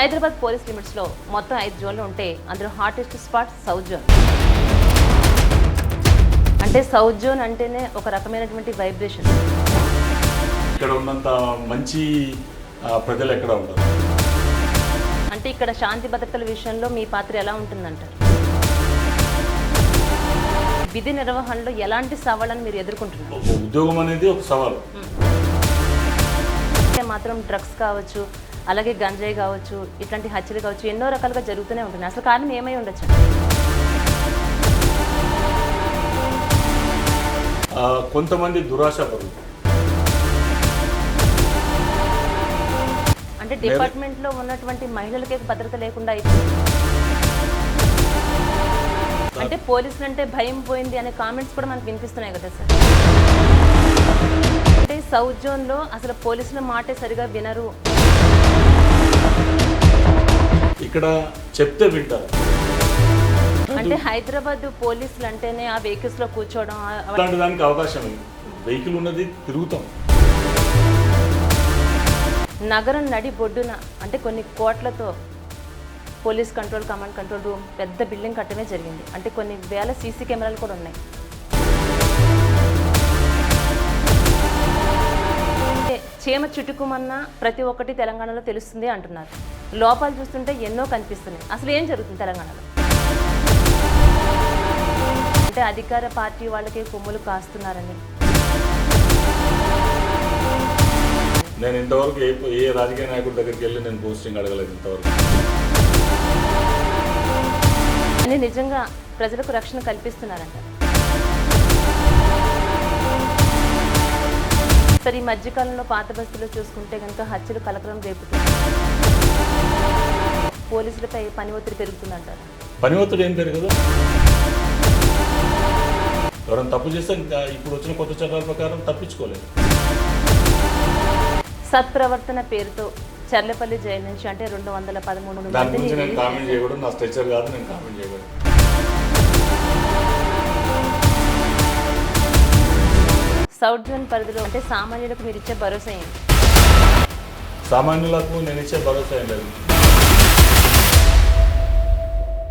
Hyderabad police లిమిట్స్లో మొత్తం ఐదు జోన్లు ఉంటే అందులో హాటెస్ట్ స్పాట్ సౌత్ జోన్ అంటే సౌత్ జోన్ అంటేనే ఒక రకమైనటువంటి వైబ్రేషన్ ఇక్కడ ఉన్నంత మంచి ప్రజలు ఎక్కడ ఉండరు. అంటే ఇక్కడ శాంతి భద్రతల విషయంలో మీ పాత్ర ఎలా ఉంటుందంటారు? విధి నిర్వహణలో ఎలాంటి సవాళ్ళని మీరు ఎదుర్కొంటున్నారు? ఉద్యోగం అనేది ఒక సవాలు. మాత్రం డ్రగ్స్ కావచ్చు అలాగే గంజాయి కావచ్చు ఇట్లాంటి హత్యలు కావచ్చు ఎన్నో రకాలుగా జరుగుతూనే ఉంటుంది అసలు కారణం ఏమై ఉండొచ్చు? కొంతమంది దురాశ అంటే డిపార్ట్మెంట్లో ఉన్నటువంటి మహిళలకే భద్రత లేకుండా అయిపోయింది. అంటే పోలీసులు అంటే భయం పోయింది అనే కామెంట్స్ కూడా మనకు వినిపిస్తున్నాయి కదా సార్. అంటే సౌత్ జోన్లో అసలు పోలీసుల మాటే సరిగా వినరు. ఇక్కడ చెప్తే వింటారు. అంటే హైదరాబాద్ పోలీసులు అంటేనే ఆ వెహికల్స్లో కూర్చోవడం అలాంటి దానికి అవకాశం. వెహికల్ ఉన్నది తిరుగుతాం. నగరం నడి బొడ్డున అంటే కొన్ని కోట్లతో police control command control room పెద్ద బిల్డింగ్ కట్టడమే జరిగింది. అంటే కొన్ని వేల సీసీ కెమెరాలు కూడా ఉన్నాయి. చీమ చుట్టుకుమన్న ప్రతి ఒక్కటి తెలంగాణలో తెలుస్తుంది అంటున్నారు. లోపాలు చూస్తుంటే ఎన్నో కనిపిస్తున్నాయి. అసలు ఏం జరుగుతుంది తెలంగాణలో? అంటే అధికార పార్టీ వాళ్ళకి కొమ్ములు కాస్తున్నారని. నేను ఇంతవరకు ఏ రాజకీయ నాయకుడి దగ్గరికి వెళ్ళి నేను పోస్టింగ్ అడగలేదు ఇంతవరకు. అని నిజంగా ప్రజలకు రక్షణ కల్పిస్తున్నారంట. సరే ఈ మధ్యకాలంలో పాత బస్తీలో చూసుకుంటే కనుక హత్యలు కలకలం రేపుతుంది పోలీసులపై పని ఒత్తిడి పెరుగుతుందంటారు. పని ఒత్తిడి ఏం పెరగదు. ఎవరైనా తప్పు చేస్తే ఇంకా ఇప్పుడు వచ్చిన కొత్త చట్టాల ప్రకారం తప్పించుకోలేదు సత్ప్రవర్తన పేరుతో చర్లపల్లి జైలు నుంచి అంటే రెండు వందల పదమూడు దాని మందిని గురించి నేను కామెంట్ చేయకూడదు. నా స్ట్రెచర్ కాదు నేను కామెంట్ చేయకూడదు. సౌత్ జోన్ పరిధిలో అంటే సామాన్యులకు మీరు ఇచ్చే భరోసా ఏంటి? సామాన్యులకు నేను ఇచ్చే భరోసా ఏం లేదు.